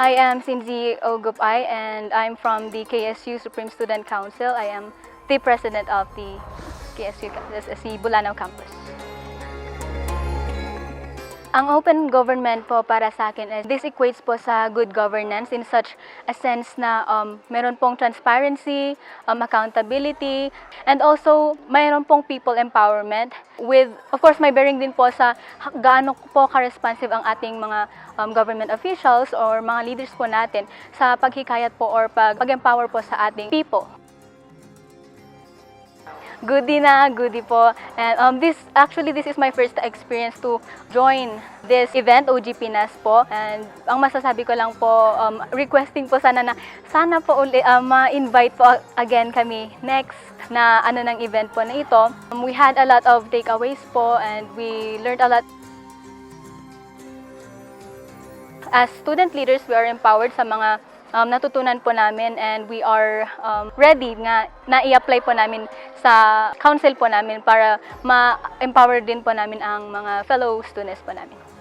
I am Cindy Ogupay and I'm from the KSU Supreme Student Council. I am the president of the KSU SSC Bulanao campus. Ang open government po para sa akin is this equates po sa good governance in such a sense na um, meron pong transparency, um, accountability, and also mayroon pong people empowerment with, of course, may bearing din po sa gaano po ka-responsive ang ating mga um, government officials or mga leaders po natin sa paghikayat po or pag- pag-empower po sa ating people. Goodie na, goodie po. And um, this, actually, this is my first experience to join this event, OGP NAS po. And ang masasabi ko lang po, um, requesting po sana na, sana po uli, uh, ma-invite po again kami next na ano ng event po na ito. Um, we had a lot of takeaways po and we learned a lot as student leaders, we are empowered sa mga um, natutunan po namin and we are um, ready nga na i-apply po namin sa council po namin para ma-empower din po namin ang mga fellow students po namin.